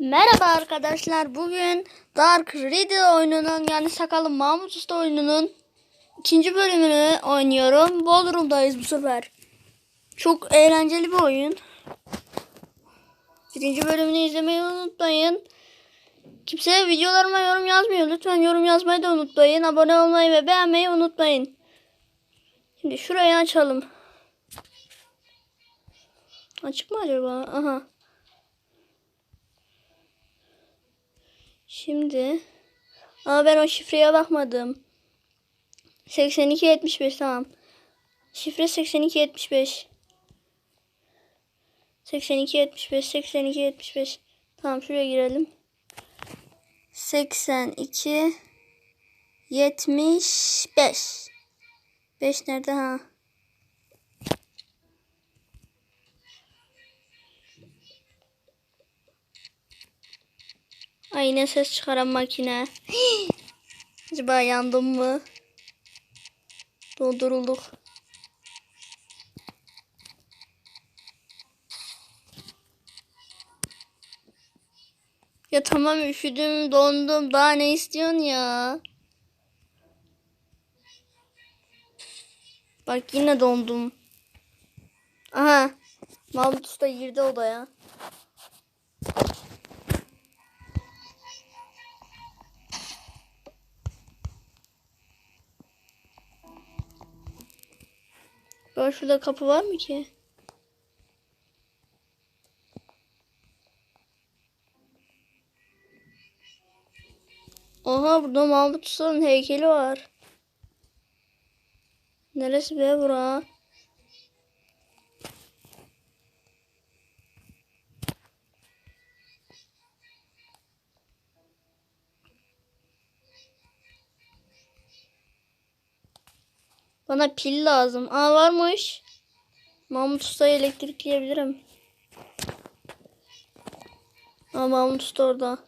Merhaba arkadaşlar. Bugün Dark Riddle oyununun yani Sakallı Mahmut Usta oyununun ikinci bölümünü oynuyorum. Bodrum'dayız bu sefer. Çok eğlenceli bir oyun. Birinci bölümünü izlemeyi unutmayın. Kimse videolarıma yorum yazmıyor. Lütfen yorum yazmayı da unutmayın. Abone olmayı ve beğenmeyi unutmayın. Şimdi şurayı açalım. Açık mı acaba? Aha. Şimdi Aa ben o şifreye bakmadım. 8275 tamam. Şifre 8275. 8275 8275. Tamam şuraya girelim. 82 75. 5 nerede ha? Ay yine ses çıkaran makine. Acaba yandım mı? Dondurulduk. Ya tamam üşüdüm, dondum. Daha ne istiyorsun ya? Bak yine dondum. Aha. Mahmut Usta girdi odaya. Böyle şurada kapı var mı ki? Oha burada Mahmut Usta'nın heykeli var. Neresi be bura? Bana pil lazım. Aa varmış. Mahmut Usta'yı elektrikleyebilirim. Aa Mahmut Usta orada.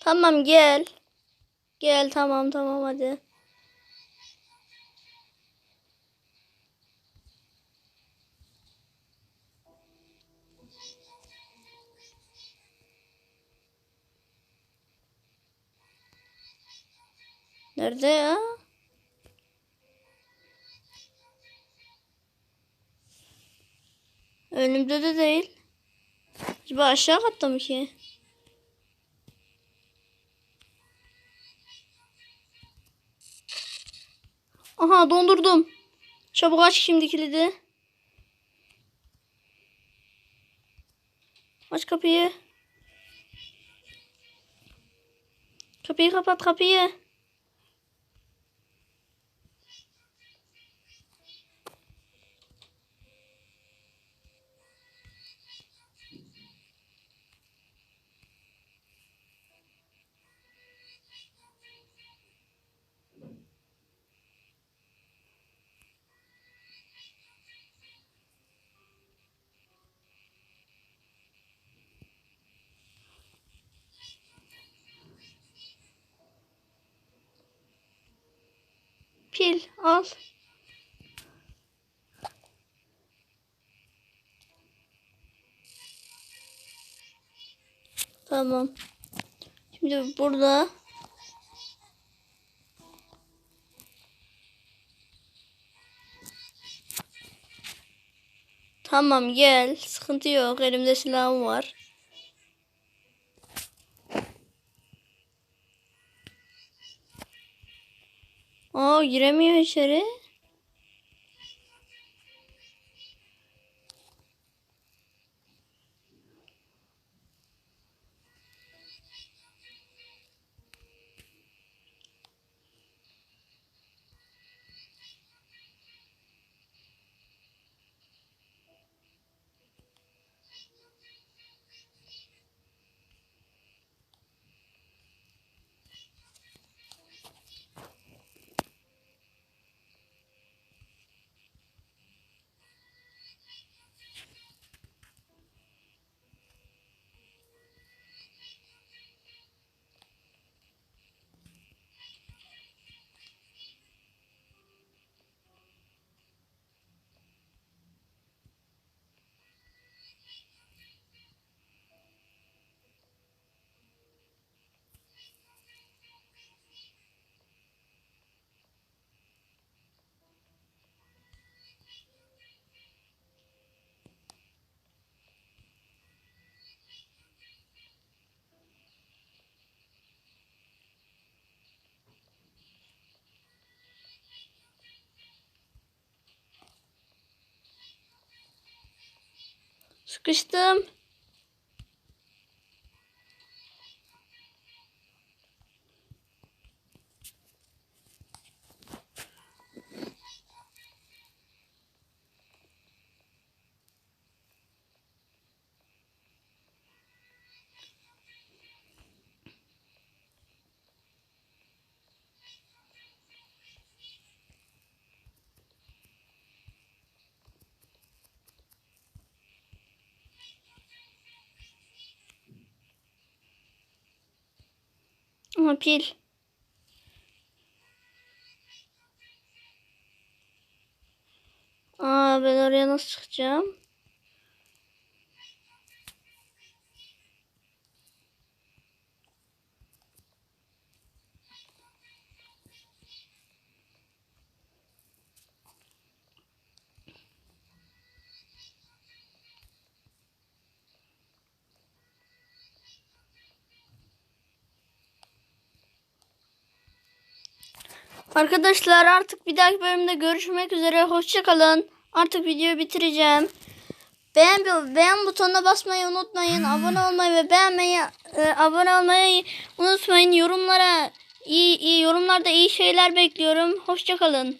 Tamam gel. Gel tamam tamam hadi. Nerede ya? Önümde de değil. Acaba aşağı katta mı ki? Aha dondurdum. Çabuk aç şimdi kilidi. Aç kapıyı. Kapıyı kapat kapıyı. Pil al. Tamam. Şimdi burada Tamam gel. Sıkıntı yok. Elimde silahım var. Aa giremiyor içeri. Sıkıştım. Pil. Aa ben oraya nasıl çıkacağım? Arkadaşlar artık bir dahaki bölümde görüşmek üzere. Hoşçakalın. Artık videoyu bitireceğim. Beğen, beğen butonuna basmayı unutmayın. Abone olmayı ve beğenmeyi e, abone olmayı unutmayın. Yorumlara iyi, iyi yorumlarda iyi şeyler bekliyorum. Hoşçakalın.